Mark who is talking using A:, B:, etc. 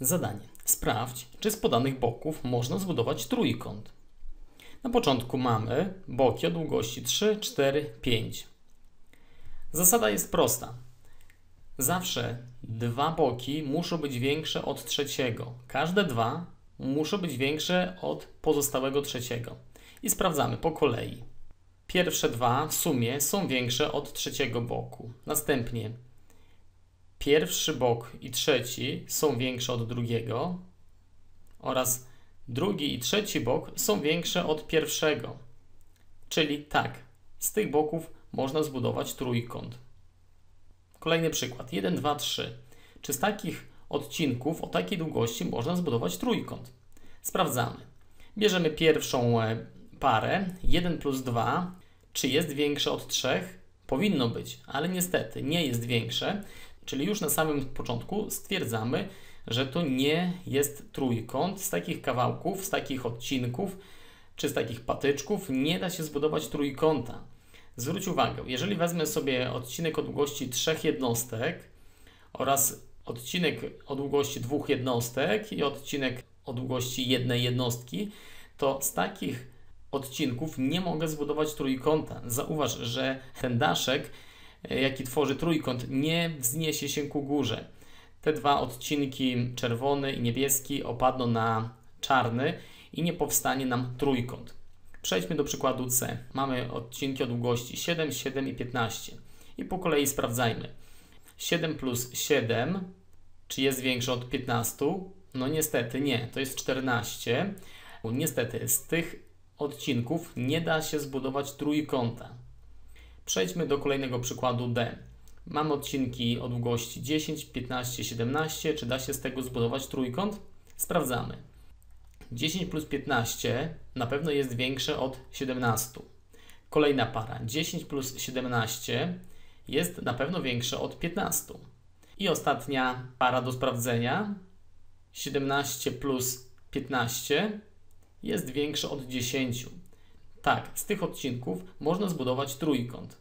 A: Zadanie. Sprawdź, czy z podanych boków można zbudować trójkąt. Na początku mamy boki o długości 3, 4, 5. Zasada jest prosta. Zawsze dwa boki muszą być większe od trzeciego. Każde dwa muszą być większe od pozostałego trzeciego. I sprawdzamy po kolei. Pierwsze dwa w sumie są większe od trzeciego boku. Następnie pierwszy bok i trzeci są większe od drugiego oraz drugi i trzeci bok są większe od pierwszego. Czyli tak, z tych boków można zbudować trójkąt. Kolejny przykład. 1, 2, 3. Czy z takich odcinków o takiej długości można zbudować trójkąt? Sprawdzamy. Bierzemy pierwszą e, parę 1 plus 2. Czy jest większe od 3? Powinno być, ale niestety nie jest większe. Czyli już na samym początku stwierdzamy, że to nie jest trójkąt. Z takich kawałków, z takich odcinków czy z takich patyczków nie da się zbudować trójkąta. Zwróć uwagę, jeżeli wezmę sobie odcinek o długości trzech jednostek oraz odcinek o długości dwóch jednostek i odcinek o długości jednej jednostki, to z takich odcinków nie mogę zbudować trójkąta. Zauważ, że ten daszek, jaki tworzy trójkąt, nie wzniesie się ku górze. Te dwa odcinki, czerwony i niebieski, opadną na czarny i nie powstanie nam trójkąt. Przejdźmy do przykładu C. Mamy odcinki o długości 7, 7 i 15. I po kolei sprawdzajmy. 7 plus 7, czy jest większe od 15? No niestety nie, to jest 14. Niestety z tych odcinków nie da się zbudować trójkąta. Przejdźmy do kolejnego przykładu D. Mamy odcinki o długości 10, 15, 17. Czy da się z tego zbudować trójkąt? Sprawdzamy. 10 plus 15 na pewno jest większe od 17. Kolejna para 10 plus 17 jest na pewno większe od 15. I ostatnia para do sprawdzenia 17 plus 15 jest większe od 10. Tak, z tych odcinków można zbudować trójkąt.